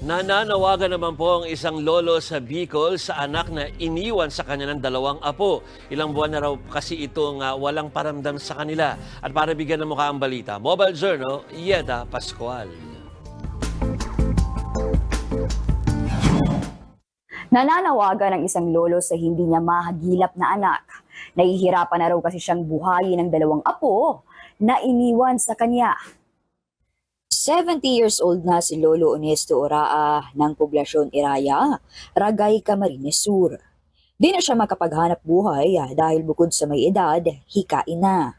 Nananawagan naman po ang isang lolo sa Bicol sa anak na iniwan sa kanya ng dalawang apo. Ilang buwan na raw kasi itong ah, walang paramdam sa kanila. At para bigyan ng mukha ang balita, Mobile Journal, Yeda Pascual. Nananawagan ng isang lolo sa hindi niya mahagilap na anak. Nahihirapan na raw kasi siyang buhayin ng dalawang apo na iniwan sa kanya. 70 years old na si Lolo Onesto Oraa ng poblasyon Iraya, Ragay, Camarines Sur. Di na siya makapaghanap buhay ah, dahil bukod sa may edad, hikain na.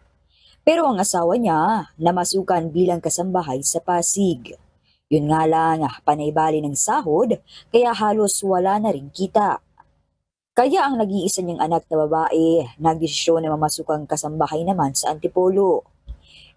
Pero ang asawa niya, namasukan bilang kasambahay sa Pasig. Yun nga lang, ah, panaybali ng sahod, kaya halos wala na rin kita. Kaya ang nag-iisa niyang anak na babae, nagdesisyon na mamasukang kasambahay naman sa Antipolo.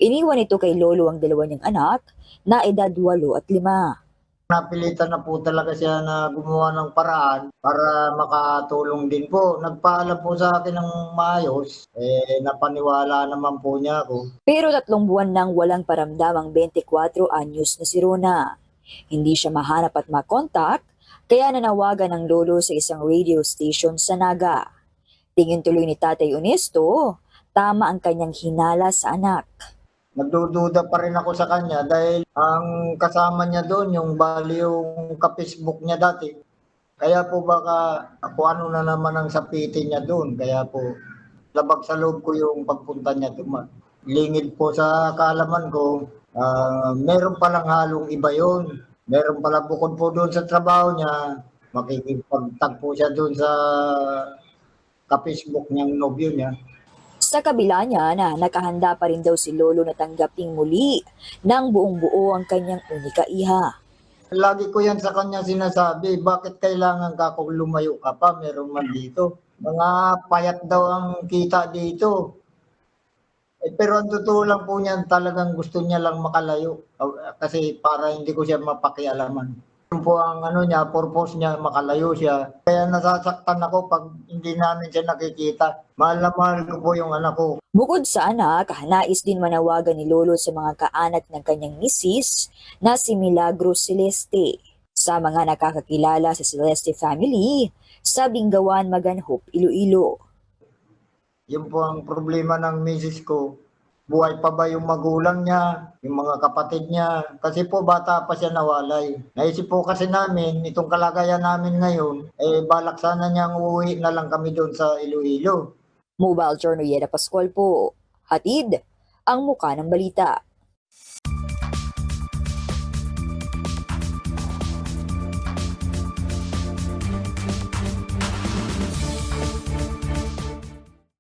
Iniwan ito kay Lolo ang dalawa niyang anak na edad 8 at 5. Napilitan na po talaga siya na gumawa ng paraan para makatulong din po. Nagpaalam po sa akin ng maayos, eh napaniwala naman po niya ako. Pero tatlong buwan nang walang paramdam ang 24 anyos na si Rona. Hindi siya mahanap at makontak, kaya nanawagan ng lolo sa isang radio station sa Naga. Tingin tuloy ni Tatay Onesto, tama ang kanyang hinala sa anak. Nagdududa pa rin ako sa kanya dahil ang kasama niya doon, yung bali yung ka-Facebook niya dati. Kaya po baka ako ano na naman ang sapitin niya doon. Kaya po labag sa loob ko yung pagpunta niya doon. Lingid po sa kaalaman ko, ah, meron palang halong iba yon. Meron pala bukod po doon sa trabaho niya, makikipagtagpo siya doon sa ka-Facebook niyang nobyo niya. Sa kabila niya na nakahanda pa rin daw si Lolo na tanggaping muli ng buong buo ang kanyang unika iha. Lagi ko yan sa kanya sinasabi, bakit kailangan ka kung lumayo ka pa, meron man dito. Mga payat daw ang kita dito. Eh, pero ang totoo lang po niyan, talagang gusto niya lang makalayo. Kasi para hindi ko siya mapakialaman. Yun po ang ano niya, purpose niya, makalayo siya. Kaya nasasaktan ako pag hindi namin siya nakikita. Mahal na mahal ko po yung anak ko. Bukod sa anak, nais din manawagan ni Lolo sa mga kaanak ng kanyang misis na si Milagros Celeste. Sa mga nakakakilala sa Celeste family, sa Bingawan, Maganhop, Iloilo. Yun po ang problema ng misis ko. Buhay pa ba yung magulang niya, yung mga kapatid niya? Kasi po bata pa siya nawalay. Naisip po kasi namin, itong kalagayan namin ngayon, eh balak sana niyang uuwi na lang kami doon sa Iloilo. Mobile Journal Yeda Pascual po. Hatid, ang muka ng balita.